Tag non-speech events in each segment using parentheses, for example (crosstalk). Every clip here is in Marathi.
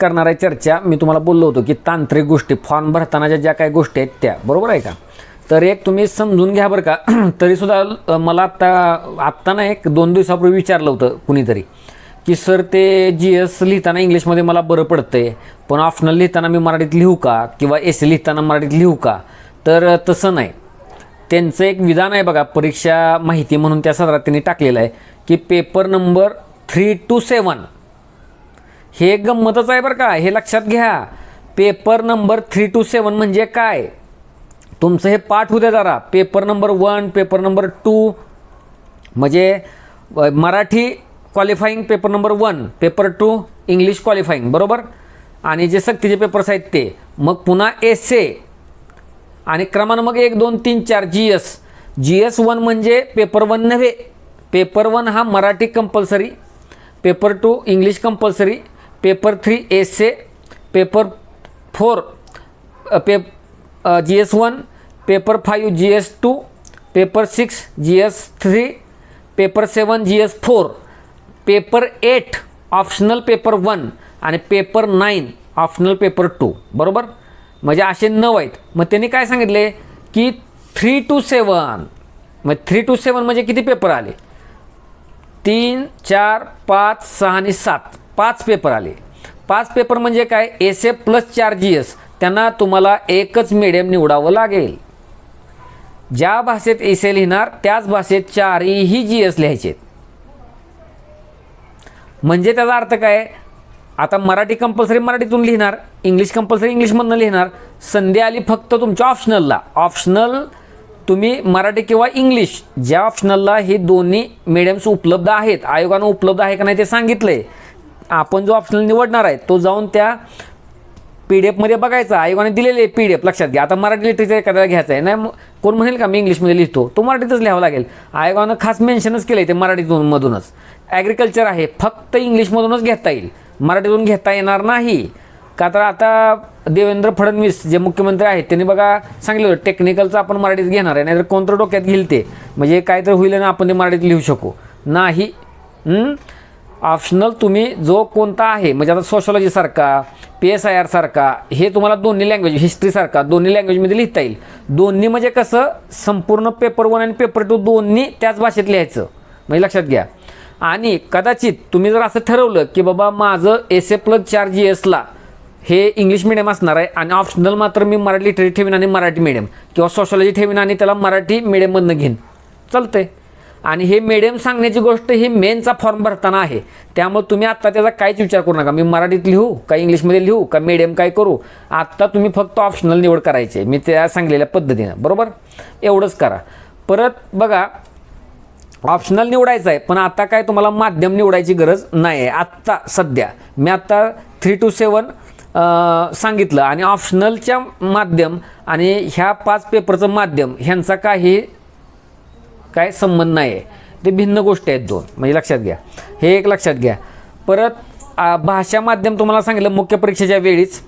करणार आहे चर्चा. मी तुम्हाला बोललो होतो की तांत्रिक गोष्टी फॉर्म भरतानाच्या ज्या काही गोष्टी आहेत त्या. बरोबर आहे का? तर एक तुम्ही समजून घ्या बरं का. (clears throat) तरीसुद्धा मला आत्ता आत्ता ना एक दोन दिवसापूर्वी विचारलं होतं कुणीतरी की सर ते जी एस लिहिताना इंग्लिशमध्ये मला बरं पडतंय पण ऑप्शनल लिहिताना मी मराठीत लिहू का? किंवा एस सी लिहिताना मराठीत लिहू का? तर तसं नाही. त्यांचं एक विधान आहे बघा परीक्षा माहिती म्हणून त्या सदरात त्यांनी टाकलेलं आहे की paper number three two seven हे एक गंमतच आहे बरं का. हे लक्षात घ्या. Paper number three two seven म्हणजे काय? तुमचं हे पाठ होऊ द्या जरा. Paper number one paper number two म्हणजे Marathi qualifying paper number one paper two English qualifying बरोबर? आणि जे सक्तीचे पेपर्स आहेत ते. मग पुन्हा एस ए आणि क्रमांक मग एक दोन तीन चार G S G S one म्हणजे पेपर वन नव्हे. पेपर वन हा Marathi compulsory paper two English compulsory paper three essay paper four पे G S one paper five G S two paper six G S three paper seven G S four paper eight optional paper one आणि paper nine optional paper two. बरोबर? म्हणजे असे नऊ आहेत. मग त्यांनी काय सांगितले? की थ्री टू सेवन मग थ्री टू सेवन म्हणजे किती पेपर आले? तीन चार पाच सहा आणि सात. पाच पेपर आले. पाच पेपर म्हणजे काय? एस ए प्लस चार जी एस त्यांना तुम्हाला एकच मिडियम निवडावं लागेल. ज्या भाषेत एस ए लिहिणार त्याच भाषेत चारही जी एस लिहायचे म्हणजे त्याचा अर्थ काय? आता मराठी कंपल्सरी मराठीतून लिहिणार इंग्लिश कंपल्सरी इंग्लिशमधनं लिहिणार संधी आली फक्त तुमच्या ऑप्शनलला ऑप्शनल तुम्ही मराठी किंवा इंग्लिश ज्या ऑप्शनलला हे दोन्ही मिडियम्स उपलब्ध आहेत आयोगानं उपलब्ध आहे का नाही ते सांगितलं आहे आपण जो ऑप्शनल निवडणार आहे तो जाऊन त्या पी डी एफमध्ये बघायचा. आयोगाने दिलेले पी डी एफ लक्षात घ्या. आता मराठी लिटरेचर एखाद्याला घ्यायचं आहे नाही मग कोण म्हणेल का मी इंग्लिशमध्ये लिहितो? तो मराठीतच लिहावं लागेल. आयोगानं खास मेन्शनच केलं आहे ते मराठीतून मधूनच. ॲग्रिकल्चर आहे फक्त इंग्लिशमधूनच घेता येईल. मराठीतून घेता येणार नाही. का तर आता देवेंद्र फडणवीस जे मुख्यमंत्री आहेत त्यांनी बघा सांगितलं होतं टेक्निकलचं आपण मराठीत घेणार आहे नाहीतर कोणतं डोक्यात घेईल ते? म्हणजे काय तर होईल ना आपण ते मराठीत लिहू शकू. नाही. ऑप्शनल तुम्ही जो कोणता आहे म्हणजे आता सोशॉलॉजीसारखा पी एस आय आरसारखा हे तुम्हाला दोन्ही लँग्वेज हिस्ट्रीसारखा दोन्ही लँग्वेजमध्ये लिहिता येईल. दोन्ही म्हणजे कसं संपूर्ण पेपर वन आणि पेपर टू दोन्ही त्याच भाषेत लिहायचं. म्हणजे लक्षात घ्या. आणि कदाचित तुम्ही जर असं ठरवलं की बाबा माझं एस ए प्लस चार जी एसला हे इंग्लिश मिडियम असणार आहे आणि ऑप्शनल मात्र मी मराठी लिटरेचर ठेवीन आणि मराठी मिडियम किंवा सोशॉलॉजी ठेवीन आणि त्याला मराठी मिडियममधनं घेईन. चालतं आहे आणि हे मिडियम सांगण्याची गोष्ट ही मेनचा फॉर्म भरताना आहे. त्यामुळे तुम्ही आत्ता त्याचा काहीच विचार करू नका. मी मराठीत लिहू का इंग्लिशमध्ये लिहू का मिडियम काय करू आत्ता तुम्ही फक्त ऑप्शनल निवड करायची आहे. मी त्या सांगलेल्या पद्धतीनं बरोबर? एवढंच करा. परत बघा ऑप्शनल निवडायचं आहे पण आता काय तुम्हाला माध्यम निवडायची गरज नाही आहे आत्ता सध्या. मी आत्ता थ्री टू सेवन सांगितलं. आणि ऑप्शनलच्या माध्यम आणि ह्या पाच पेपरचं माध्यम ह्यांचा काही काय संबंध नाही आहे ते भिन्न गोष्टी आहेत दोन. म्हणजे लक्षात घ्या. हे एक लक्षात घ्या. परत भाषा माध्यम तुम्हाला सांगितलं मुख्य परीक्षेच्या वेळीच.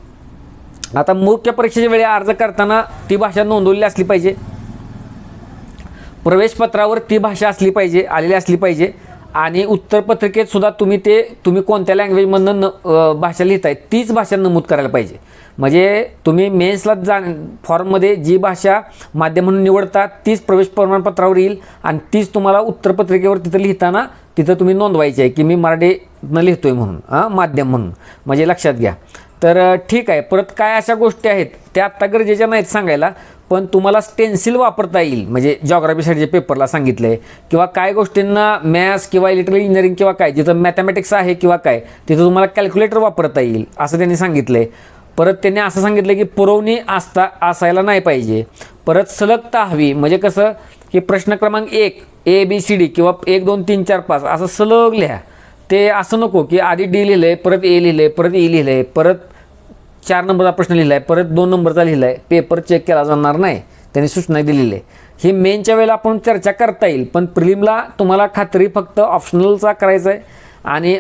आता मुख्य परीक्षेच्या वेळी अर्ज करताना ती भाषा नोंदवलेली असली पाहिजे. प्रवेशपत्रावर ती भाषा असली पाहिजे आलेली असली पाहिजे. आणि उत्तरपत्रिकेत सुद्धा तुम्ही ते तुम्ही कोणत्या लँग्वेजमधनं न भाषा लिहिताय तीच भाषा नमूद करायला पाहिजे. म्हणजे तुम्ही मेन्सला जा फॉर्ममध्ये जी भाषा माध्यम म्हणून निवडता तीच प्रवेश प्रमाणपत्रावर येईल आणि तीच तुम्हाला उत्तरपत्रिकेवर तिथं लिहिताना तिथं तुम्ही नोंदवायची आहे की मी मराठीतनं लिहितोय म्हणून हां माध्यम म्हणून. म्हणजे लक्षात घ्या. तर ठीक आहे. परत काय अशा गोष्टी आहेत त्या आत्ता गरजेच्या नाहीत सांगायला पण तुम्हाला स्टेन्सिल वापरता येईल. म्हणजे जॉग्राफीसाठीच्या पेपरला सांगितलं आहे किंवा काय गोष्टींना मॅथ्स किंवा इलेक्ट्रिकल इंजिनिअरिंग किंवा काय जिथं मॅथमॅटिक्स आहे किंवा काय तिथं तुम्हाला कॅल्क्युलेटर वापरता येईल असं त्यांनी सांगितलं आहे परत त्यांनी असं सांगितलं की पुरवणी असता असायला नाही पाहिजे. परत सलगता हवी म्हणजे कसं की प्रश्न क्रमांक एक ए बी सी डी किंवा एक दोन तीन चार पाच असं सलग लिहा. ते असं नको की आधी डी लिहिलं आहे परत ए लिहिलं आहे परत ई लिहिलं आहे परत चार नंबरचा प्रश्न लिहिला आहे परत दोन नंबरचा लिहिला आहे पेपर चेक केला जाणार नाही. त्यांनी सूचना दिलेली आहे. हे मेनच्या वेळेला आपण चर्चा करता येईल पण प्रिलिमला तुम्हाला खात्री फक्त ऑप्शनलचा करायचं आहे. आणि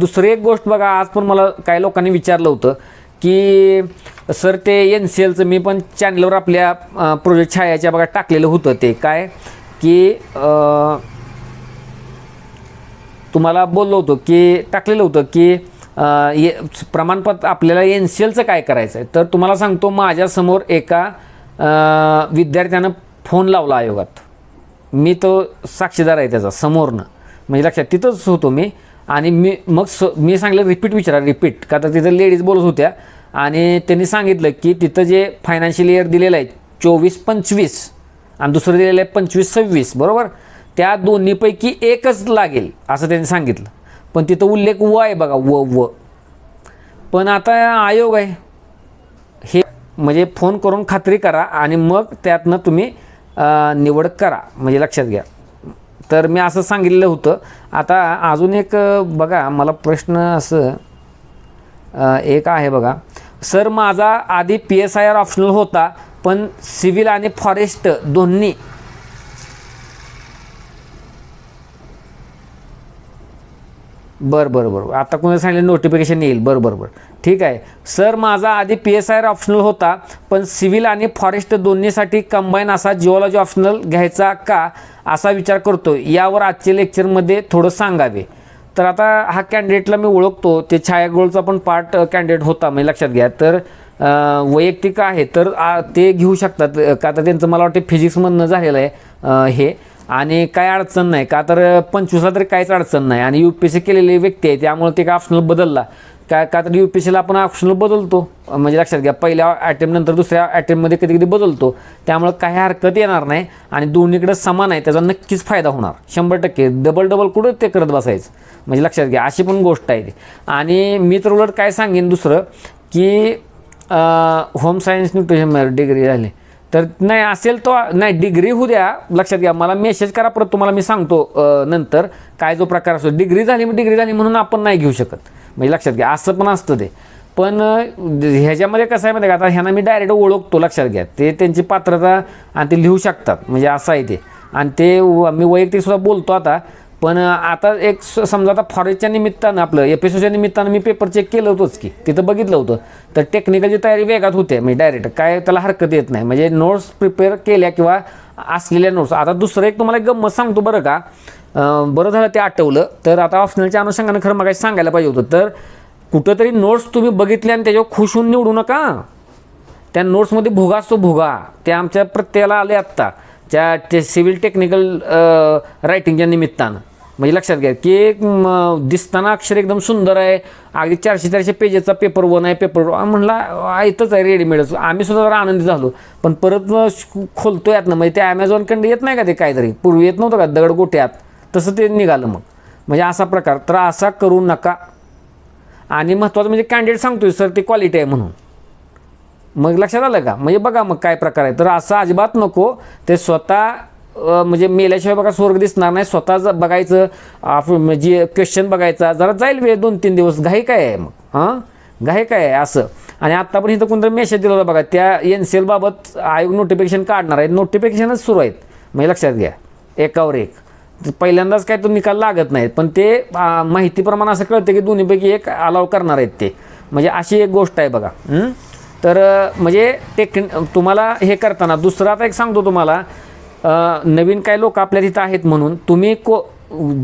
दुसरी एक गोष्ट बघा आज पण मला काही लोकांनी विचारलं होतं की सर ते एन सी एलचं मी पण चॅनलवर आपल्या प्रोजेक्ट छायाच्या बघा टाकलेलं होतं ते. काय? की आ, तुम्हाला बोललो होतो की टाकलेलं होतं की ये प्रमाणपत्र आपल्याला एन सी एलचं काय करायचं आहे तर तुम्हाला सांगतो माझ्यासमोर एका विद्यार्थ्यानं फोन लावला आयोगात. मी तो साक्षीदार आहे त्याचा समोरनं. म्हणजे लक्षात तिथंच होतो मी. आणि मी मग स मी सांगितलं रिपीट विचारा रिपीट. का तर तिथं लेडीज बोलत होत्या. आणि त्यांनी सांगितलं की तिथं जे फायनान्शियल इयर दिलेलं आहे चोवीस पंचवीस. आणि दुसरं दिलेलं आहे पंचवीस सव्वीस. बरोबर? त्या दोन्हीपैकी एकच लागेल असं त्यांनी सांगितलं. पण तिथं उल्लेख व आहे बघा व व. पण आता आयोग आहे. हे म्हणजे फोन करून खात्री करा आणि मग त्यातनं तुम्ही निवड करा म्हणजे लक्षात घ्या. तर मी असं सांगितलं होतं. आता अजून एक बघा मला प्रश्न असं एक आहे बघा. सर माझा आधी P S I R optional होता पण सिव्हिल आणि फॉरेस्ट दोन्ही बरं बरं बरं. आता कोणी सांगितलं नोटिफिकेशन येईल. बरं बरं बरं. ठीक आहे. सर माझा आधी P S I R optional होता पण सिव्हिल आणि फॉरेस्ट दोन्हीसाठी कंबाईन असा जिओलॉजी ऑप्शनल घ्यायचा का असा विचार करतो. यावर आजच्या लेक्चरमध्ये थोडं सांगावे. तर आता हा कॅन्डिडेटला मी ओळखतो. ते छायागोळचा पण पार्ट कॅन्डिडेट होता म्हणजे लक्षात घ्या. तर वैयक्तिक आहे तर ते घेऊ शकतात. का तर त्यांचं मला वाटतं फिजिक्समधनं झालेलं आहे हे. आणि काय अडचण नाही. का तर पंचवीसला तरी काहीच अडचण नाही. आणि यू पी सी केलेली व्यक्ती आहे त्यामुळे ते काय ऑप्शनल बदलला. काय का तर यू पी सीला आपण ऑप्शनल बदलतो. म्हणजे लक्षात घ्या पहिल्या अटेम्प्ट नंतर दुसऱ्या अटेम्प्टमध्ये कधी कधी बदलतो. त्यामुळे काही हरकत येणार नाही आणि दोन्हीकडे समान आहे त्याचा नक्कीच फायदा होणार. शंभर टक्के. डबल डबल कुठं ते करत बसायचं? म्हणजे लक्षात घ्या अशी पण गोष्ट आहे ती. आणि मी तर उलट काय सांगेन दुसरं की होम सायन्स न्यूट्रिशन डिग्री झाली. तर नाही असेल तो नाही डिग्री होऊ द्या. लक्षात घ्या मला मेसेज करा परत तुम्हाला मी सांगतो नंतर. काय जो प्रकार असतो डिग्री झाली मग डिग्री झाली म्हणून आपण नाही घेऊ शकत. म्हणजे लक्षात घ्या असं पण असतं ते. पण ह्याच्यामध्ये कसं आहे माहिती आहे का आता ह्यांना मी डायरेक्ट ओळखतो लक्षात घ्या. ते त्यांची पात्रता आणि ते लिहू शकतात. म्हणजे असं आहे ते. आणि ते मी वैयक्तिकसुद्धा बोलतो आता. पण आता एक स- समजा आता फॉरेस्टच्या निमित्तानं आपलं एफ एस ओच्या निमित्तानं मी पेपर चेक केलं होतंच की तिथं बघितलं होतं. तर टेक्निकलची तयारी वेगात होते म्हणजे डायरेक्ट काय त्याला हरकत येत नाही. म्हणजे नोट्स प्रिपेअर केल्या किंवा असलेल्या नोट्स आता दुसरं एक तुम्हाला एक गंमत सांगतो बरं का. बरं झालं ते आठवलं. तर आता ऑप्शनलच्या अनुषंगानं खरं मग सांगायला पाहिजे होतं. तर कुठंतरी नोट्स तुम्ही बघितल्या आणि त्याच्यावर खुश होऊन निवडू नका. त्या नोट्समध्ये भुगा असतो भुगा. ते आमच्या प्रत्येकाला आले आत्ता. त्या ते सिव्हिल टेक्निकल रायटिंगच्या निमित्तानं. म्हणजे लक्षात घ्या की एक दिसताना अक्षर एकदम सुंदर आहे. अगदी चारशे चारशे पेजेसचा पेपर वन आहे पेपर म्हणला येतच आहे रेडीमेडच आम्ही सुद्धा जरा आनंदी झालो. पण परत खोलतो यात ना म्हणजे ते ॲमेझॉनकडे येत नाही का ते काहीतरी? पूर्वी येत नव्हतं का? दगड गोट्यात. तसं ते निघालं मग. म्हणजे असा प्रकार. तर असा करू नका. आणि महत्त्वाचं म्हणजे कॅन्डिडेट सांगतोय सर ती क्वालिटी आहे म्हणून. मग लक्षात आलं का? म्हणजे बघा मग काय प्रकार आहे. तर असं अजिबात नको. ते स्वतः म्हणजे मेल्याशिवाय बघा स्वर्ग दिसणार नाही. स्वतः बघायचं आपण म्हणजे क्वेश्चन बघायचा. जरा जाईल वेळ दोन तीन दिवस. घाई काय आहे मग? हां? घाई काय आहे? असं. आणि आत्ता पण इथं कोणतरी मेसेज दिला होता बघा. त्या एन सी एलबाबत आयोग नोटिफिकेशन काढणार आहे. नोटिफिकेशनच सुरू आहेत. म्हणजे लक्षात घ्या. एकावर एक. पहिल्यांदाच काय तो निकाल लागत नाहीत पण ते माहितीप्रमाणे असं कळतं की दोन्हीपैकी एक अलाव करणार आहेत ते. म्हणजे अशी एक गोष्ट आहे बघा. तर म्हणजे टेक्न तुम्हाला हे करताना दुसरं आता एक सांगतो तुम्हाला. नवीन काही लोक आपल्या तिथं आहेत म्हणून तुम्ही को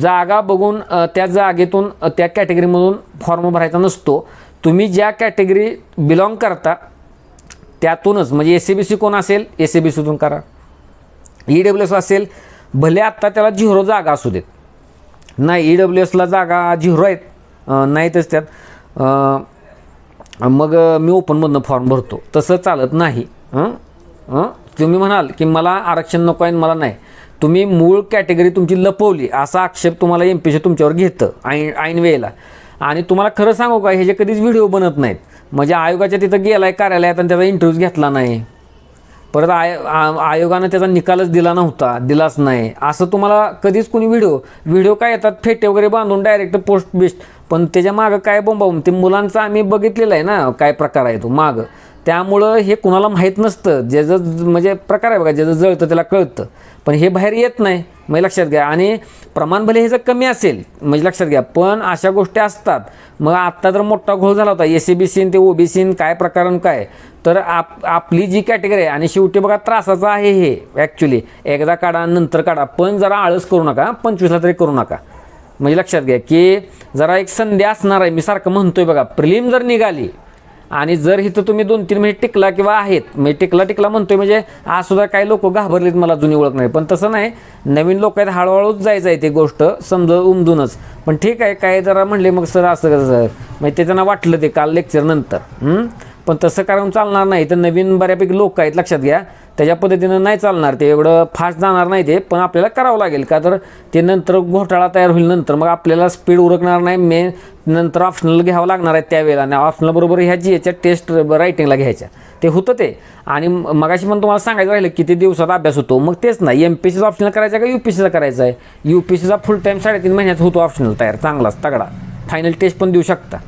जागा बघून त्या जागेतून त्या कॅटेगरीमधून फॉर्म भरायचा नसतो. तुम्ही ज्या कॅटेगरी बिलॉंग करता त्यातूनच म्हणजे एस सी बी सी कोण असेल एस सी बी सीतून करा. ई डब्ल्यू एस असेल भले आत्ता त्याला झिरो जागा असू देत. नाही ई डब्ल्यू एसला जागा झिरो आहेत नाहीतच त्यात. मग मी ओपनमधनं फॉर्म भरतो. तसं चालत नाही. हं? हं? तुम्ही म्हणाल की मला आरक्षण नको आहे आणि मला नाही. तुम्ही मूळ कॅटेगरी तुमची लपवली असा आक्षेप तुम्हाला एम पी सी तुमच्यावर घेतं ऐन ऐन वेळेला. आणि तुम्हाला खरं सांगू का ह्याचे कधीच व्हिडिओ बनत नाहीत. म्हणजे आयोगाच्या तिथं गेला आहे कार्यालयात आणि त्याचा इंटरव्ह्यू घेतला नाही. परत आय आयोगानं त्याचा निकालच दिला नव्हता दिलाच नाही. असं तुम्हाला कधीच कोणी व्हिडिओ व्हिडिओ काय येतात फेटे वगैरे बांधून डायरेक्ट पोस्ट बेस्ट पण त्याच्या मागं काय बोंबावून ते मुलांचं आम्ही बघितलेलं आहे ना काय प्रकार आहे तो मागं. त्यामुळं हे कुणाला माहीत नसतं. ज्याचं म्हणजे प्रकार आहे बघा ज्याचं जळतं त्याला कळतं. पण हे बाहेर येत नाही. म्हणजे लक्षात घ्या. आणि प्रमाण भले ह्याचं कमी असेल म्हणजे लक्षात घ्या. पण अशा गोष्टी असतात. मग आत्ता जर मोठा घोळ झाला होता एस सी बी सीन ते ओ बी सीन काय प्रकरण काय तर आप आपली जी कॅटेगरी आहे आणि शेवटी बघा त्रासाचं आहे हे ॲक्च्युली एकदा काढा नंतर काढा. पण जरा आळस करू नका पंचवीसला तरी करू नका. म्हणजे लक्षात घ्या की जरा एक संधी असणार आहे. मी सारखं म्हणतोय बघा. प्रिलिम जर निघाली आणि जर इथं तुम्ही दोन तीन महिने टिकला किंवा आहेत म्हणजे टिकला टिकला म्हणतोय म्हणजे आज सुद्धा काही लोक घाबरलेत मला जुनी ओळख नाही. पण तसं नाही नवीन लोक आहेत हळूहळूच जायचं आहे ते गोष्ट समज उमजूनच पण ठीक आहे काय जरा म्हणले मग सर असं कसं सर? म्हणजे ते त्यांना वाटलं ते काल लेक्चर नंतर. पण तसं कारण चालणार नाही. तर नवीन बऱ्यापैकी लोक आहेत लक्षात घ्या. त्याच्या पद्धतीनं नाही चालणार ते. एवढं फास्ट जाणार नाही ते. पण आपल्याला करावं लागेल. का तर ते नंतर घोटाळा तयार होईल नंतर. मग आपल्याला स्पीड उरकणार नाही. मे नंतर ऑप्शनल घ्यावं लागणार आहे त्यावेळेला. आणि ऑप्शनलबरोबर ह्याची ह्या जी याच्या टेस्ट रायटिंगला घ्यायच्या. ते होतं ते. आणि मगाशी पण तुम्हाला सांगायचं राहिलं किती दिवसात अभ्यास होतो? मग तेच नाही. एम पी सीचा ऑप्शनल करायचा का यू पी सीचा करायचा आहे? यू पी सीचा फुल टाईम साडेतीन महिन्यात होतो ऑप्शनल तयार. चांगलाच तगडा. फायनल टेस्ट पण देऊ शकता.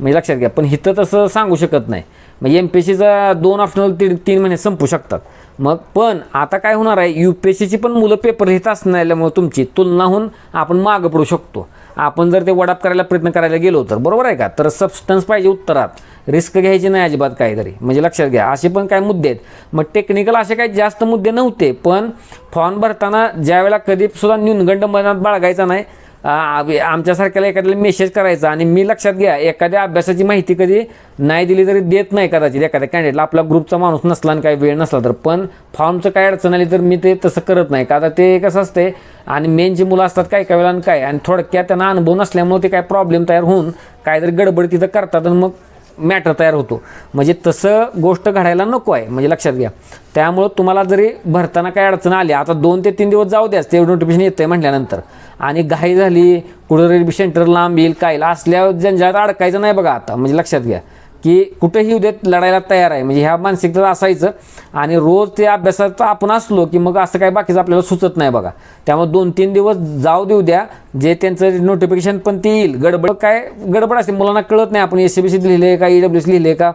म्हणजे लक्षात घ्या पण इथं तसं सांगू शकत नाही. मग एम पी एस सीचा दोन ऑप्शनल तीन तीन महिने संपू शकतात. मग पण आता काय होणार आहे यू पी एस सीची पण मुलं पेपर लिहित असल्यामुळे तुमची तुलना होऊन आपण मागं पडू शकतो. आपण जर ते वडाप करायला प्रयत्न करायला गेलो तर बरोबर आहे का? तर सबस्टन्स पाहिजे उत्तरात. रिस्क घ्यायची नाही अजिबात काहीतरी. म्हणजे लक्षात घ्या असे पण काय मुद्दे आहेत. मग टेक्निकल असे काही जास्त मुद्दे नव्हते पण फॉर्म भरताना ज्यावेळेला कधी सुद्धा न्यूनगंड मनात बाळगायचा नाही आमच्यासारख्याला एखाद्याला मेसेज करायचा आणि मी लक्षात घ्या एखाद्या अभ्यासाची माहिती कधी नाही दिली तरी देत नाही कदाचित एखाद्या कॅन्डिडेटला आपला ग्रुपचा माणूस नसला आणि काही वेळ नसला तर. पण फॉर्मचं काय अडचण आली तर मी ते तसं करत नाही. का आता ते कसं असते आणि मेन जी मुलं असतात काय काय वेळा आणि काय आणि थोडक्यात त्यांना अनुभव नसल्यामुळे ते काय प्रॉब्लेम तयार होऊन काहीतरी गडबड तिथं करतात आणि मग मॅटर तयार होतो. म्हणजे तसं गोष्ट घडायला नको आहे म्हणजे लक्षात घ्या. त्यामुळं तुम्हाला जरी भरताना काय अडचण आली आता दोन ते तीन दिवस जाऊ द्याच ते नोटिफिकेशन येतं आहे म्हटल्यानंतर. आणि घाई झाली कुठं रेल्वे सेंटर लांब येईल काय असल्या असल्यावर जंजाळात अडकायचं नाही बघा आता. म्हणजे लक्षात घ्या की कुठेही उद्यात लढायला तयार आहे. म्हणजे ह्या मानसिकता असायचं आणि रोज ते अभ्यासात आपण असलो की मग असं काय बाकीचं आपल्याला सुचत नाही बघा. त्यामुळे दोन तीन दिवस जाऊ देऊ द्या. जे त्यांचं नोटिफिकेशन पण ते येईल. गडबड काय गडबड असते मुलांना कळत नाही आपण एस सी बी सी लिहिले का ई डब्ल्यू सी लिहिले का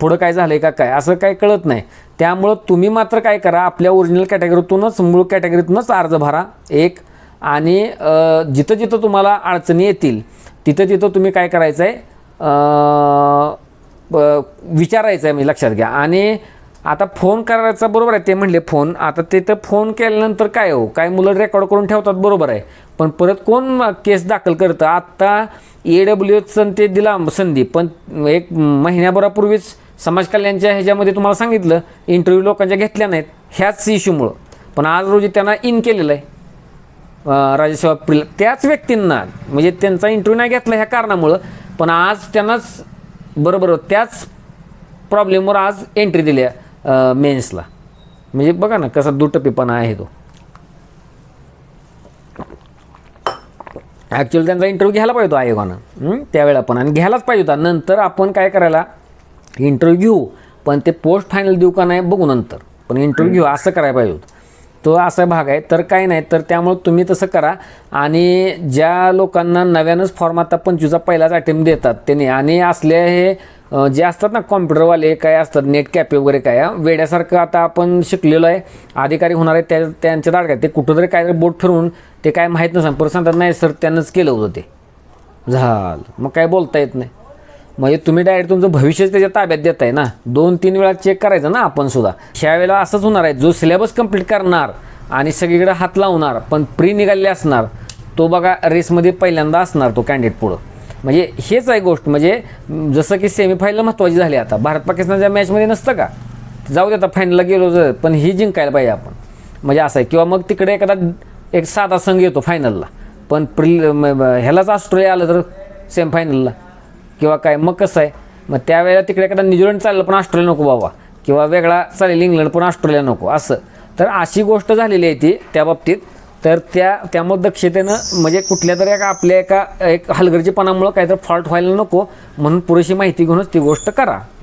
पुढं काय झालं आहे का काय असं काय कळत नाही. त्यामुळं तुम्ही मात्र काय करा आपल्या ओरिजिनल कॅटेगरीतूनच मूळ कॅटेगरीतूनच अर्ज भरा. एक आणि जिथं जिथं तुम्हाला अडचणी येतील तिथं तिथं तुम्ही काय करायचं आहे विचारायचं आहे म्हणजे लक्षात घ्या. आणि आता फोन करायचा बरोबर आहे ते म्हणले फोन आता ते तर फोन केल्यानंतर काय हो? काय मुलं रेकॉर्ड करून ठेवतात बरोबर आहे. पण परत कोण केस दाखल करतं? आत्ता ए डब्ल्यू एचं ते दिला संधी पण एक महिन्याभरापूर्वीच समाज कल्याणच्या ह्याच्यामध्ये तुम्हाला सांगितलं इंटरव्ह्यू लोकांच्या घेतल्या नाहीत ह्याच इश्यूमुळं पण आज रोजी त्यांना इन केलेलं आहे. अं, राजसेवा प्रिल त्याच व्यक्तींना म्हणजे त्यांचा इंटरव्ह्यू नाही घेतला ह्या कारणामुळं पण आज त्यांनाच बरोबर त्याच प्रॉब्लेमवर आज एंट्री दिली आहे मेन्सला म्हणजे बघा ना कसा दुटप्पीपणा आहे तो. ॲक्च्युअली त्यांचा इंटरव्ह्यू घ्यायला पाहिजे होता आयोगानं. त्यावेळेला पण. आणि घ्यायलाच पाहिजे होता. नंतर आपण काय करायला इंटरव्ह्यू घेऊ पण ते पोस्ट फायनल देऊ का नाही बघू नंतर. पण इंटरव्ह्यू घेऊ असं करायला पाहिजे होतं. तो असा भाग आहे. तर काही नाही तर त्यामुळे तुम्ही तसं करा. आणि ज्या लोकांना नव्यानंच फॉर्म आता पंचवीसचा पहिलाच अटेम्प्ट देतात त्यांनी आणि असले हे जे असतात ना कॉम्प्युटरवाले काय असतात नेट कॅपे वगैरे काय वेड्यासारखं आता आपण शिकलेलो आहे. अधिकारी होणार आहे त्या त्यांच्या दाड ते कुठंतरी काय बोट ठरवून ते काय माहीत नसं परत सांगतात नाही सर त्यानंच केलं होतं ते. झालं. मग काय बोलता येत नाही. म्हणजे तुम्ही डायरेक्ट तुमचं भविष्यच त्याच्या ताब्यात देताय ना. दोन तीन वेळा चेक करायचं ना आपण सुद्धा. ह्या वेळेला असंच होणार आहे. जो सिलेबस कंप्लीट करणार आणि सगळीकडे हात लावणार पण प्री निघालेले असणार तो बघा रेसमध्ये पहिल्यांदा असणार तो कॅन्डिडेट पुढं. म्हणजे हेच आहे गोष्ट. म्हणजे जसं की सेमीफायनल महत्त्वाची झाली आता. भारत पाकिस्तानच्या मॅचमध्ये नसतं का? जाऊ दे आता फायनलला गेलो जर पण ही जिंकायला पाहिजे आपण. म्हणजे असं आहे. किंवा मग तिकडे एखादा एक साधा संघ येतो फायनलला पण प्रिल ह्यालाच ऑस्ट्रेलिया आलं तर सेमीफायनलला किंवा काय मग कसं आहे? मग त्यावेळेला तिकडे एखादा न्यूझीलंड चाललं पण ऑस्ट्रेलिया नको बाबा. किंवा वेगळा चालेल इंग्लंड पण ऑस्ट्रेलिया नको असं. तर अशी गोष्ट झालेली आहे ती त्या बाबतीत. तर त्या त्यामुळे दक्षतेनं म्हणजे कुठल्या तरी एका आपल्या एका एक हलगर्जीपणामुळं काहीतरी फॉल्ट व्हायला नको म्हणून पुरेशी माहिती घेऊनच ती गोष्ट करा.